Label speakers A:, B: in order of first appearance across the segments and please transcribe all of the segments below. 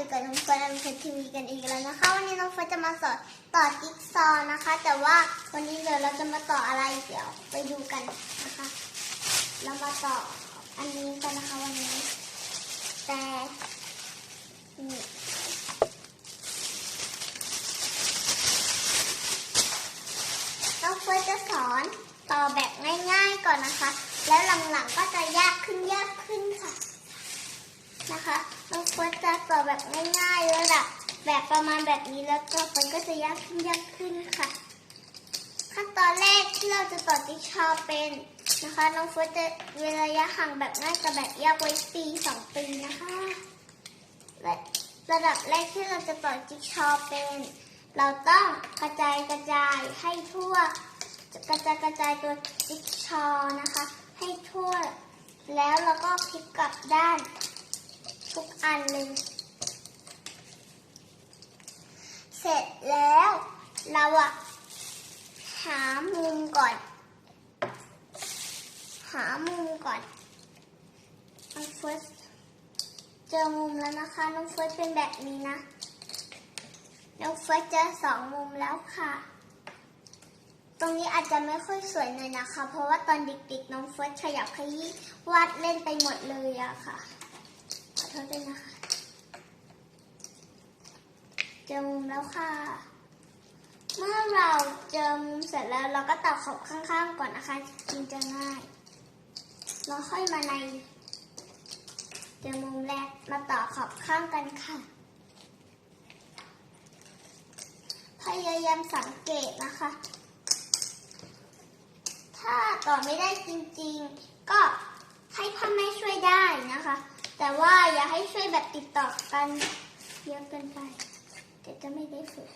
A: อกับน้องเฟิร์นอันเฟร์ทีวีกันอีกแล้วนะคะ วันนี้น้องเฟิร์นจะมาสอนต่อจิ๊กซอว์นะคะ แต่ว่าวันนี้เดี๋ยวเราจะมาต่ออะไรเดี๋ยวไปดูกันนะคะ เรามาต่ออันนี้กันนะคะวันนี้ แต่นี่น้องเฟิร์นจะสอนต่อแบบง่ายๆก่อนนะคะ แล้วหลังๆก็จะยากขึ้นยากขึ้นค่ะนะคะ น้องเฟิร์สจะต่อแบบง่ายๆระดับแบบประมาณแบบนี้แล้วก็มันก็จะยากขึ้นยากขึ้นค่ะ ขั้นตอนแรกที่เราจะต่อจิ๊กซอว์เป็นนะคะ น้องเฟิร์สจะเวลาระยะห่างแบบง่ายกับแบบยากไว้ปีสองปีนะคะและระดับแรกที่เราจะต่อจิ๊กซอว์เป็น เราต้องกระจายกระจายให้ทั่ว กระจายกระจายตัวจิ๊กซอว์นะคะ ให้ทั่ว แล้วเราก็พลิกกลับด้าน ทุกอันเลย เสร็จแล้ว เราอะหามุมก่อน หามุมก่อนน้องเฟิร์สเจอมุมแล้วนะคะน้องเฟิร์สเป็นแบบนี้นะน้องเฟิร์สเจอสองมุมแล้วค่ะ ตรงนี้อาจจะไม่ค่อยสวยหน่อยนะคะ เพราะว่าตอนเด็กๆน้องเฟิร์สขยับขยี้วาดเล่นไปหมดเลยอะค่ะ โทษด้วยนะคะเจอมุมแล้วค่ะ เมื่อเราเจอมุมเสร็จแล้วเราก็ตัดขอบข้างๆก่อนนะคะจึงจะง่าย เราค่อยมาใน เจอมุมแรกมาต่อขอบข้างกันค่ะ พยายามสังเกตนะคะ ถ้าต่อไม่ได้จริงๆ ก็ให้พ่อแม่ช่วยได้นะคะ แต่ว่าอย่าให้ช่วยแบบติดต่อกันเยอะเกินไปเดี๋ยวจะไม่ได้ฝึก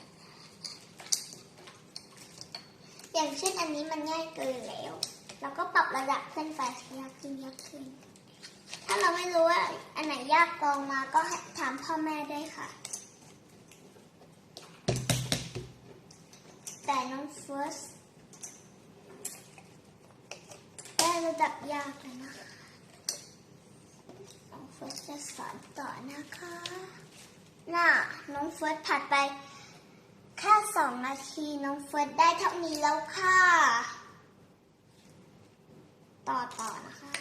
A: อย่างเช่นอันนี้มันง่ายเกินแล้ว เราก็ปรับระดับขึ้นไปยากขึ้นยากขึ้น ถ้าเราไม่รู้ว่าอันไหนยากกองมาก็ถามพ่อแม่ได้ค่ะ แต่น้องเฟิร์สได้ระดับยากเลยนะคะ เฟิร์สจะสอนต่อนะคะ น่ะ น้องเฟิร์สผัดไป แค่สองนาทีน้องเฟิร์สได้เท่านี้แล้วค่ะ ต่อต่อนะคะ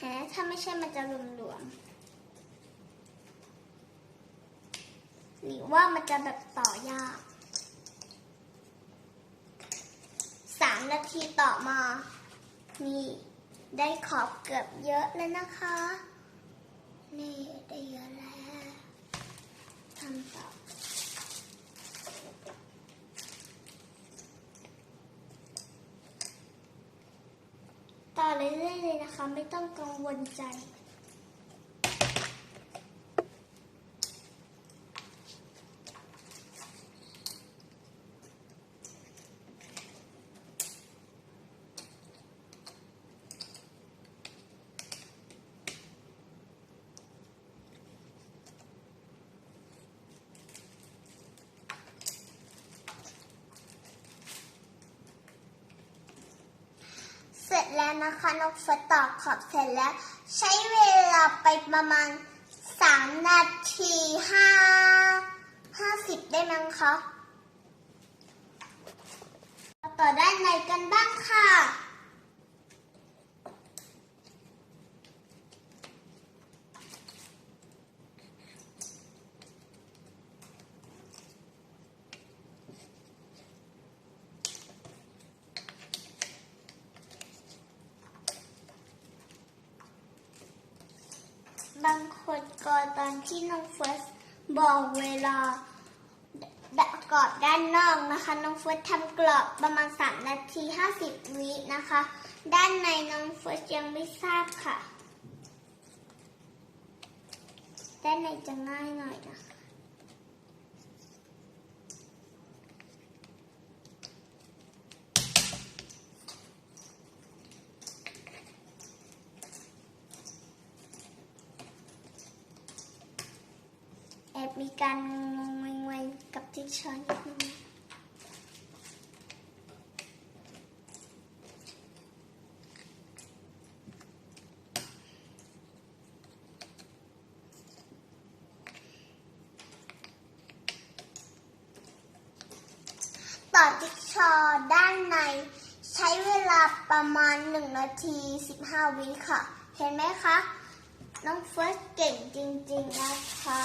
A: ฮะถ้าไม่ใช่มันจะหลวมๆ หรือว่ามันจะแบบต่อยากสามนาทีต่อมา นี่ ได้ขอบเกือบเยอะแล้วนะคะ นี่ได้เยอะแล้วทำต่อต่อเรื่อยๆเลยนะคะ ไม่ต้องกังวลใจ จแล้วนะคะนกเฟิร์สต่อขอบเสร็จแล้ว ใช้เวลาไปประมาณสามนาทีห้าห้าสิบได้มั้งคะต่อด้านในกันบ้างค่ะ บางคนตอนที่น้องเฟิร์สบอกเวลากรอบด้านนอกนะคะ น้องเฟิร์สทำกรอบประมาณ 3 นาที 50 วินะคะ ด้านในน้องเฟิร์สยังไม่ทราบค่ะ ด้านในจะง่ายหน่อยนะคะ มีการงงงงๆๆกับช้อนนิดนึงต่อจิ๊กซอว์ด้านใน ใช้เวลาประมาณ 1 นาที 15 วิค่ะ เห็นไหมคะ น้องเฟิร์สเก่งจริง ๆ นะคะ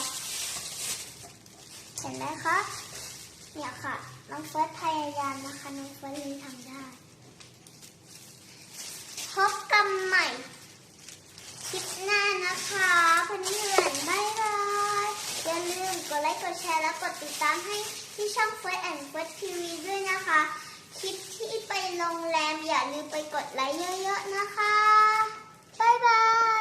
A: เห็นไหมคะ เนี่ยค่ะ น้องเฟิร์สพยายามนะคะ น้องเฟิร์สยังทำได้ พบกันใหม่คลิปหน้านะคะเพื่อนๆบ๊ายบายอย่าลืมกดไลค์ กดแชร์ และกดติดตามให้ที่ช่องเฟิร์สแอนด์เฟิร์สทีวีด้วยนะคะ คลิปที่ไปโรงแรมอย่าลืมไปกดไลค์เยอะๆนะคะ บ๊ายบาย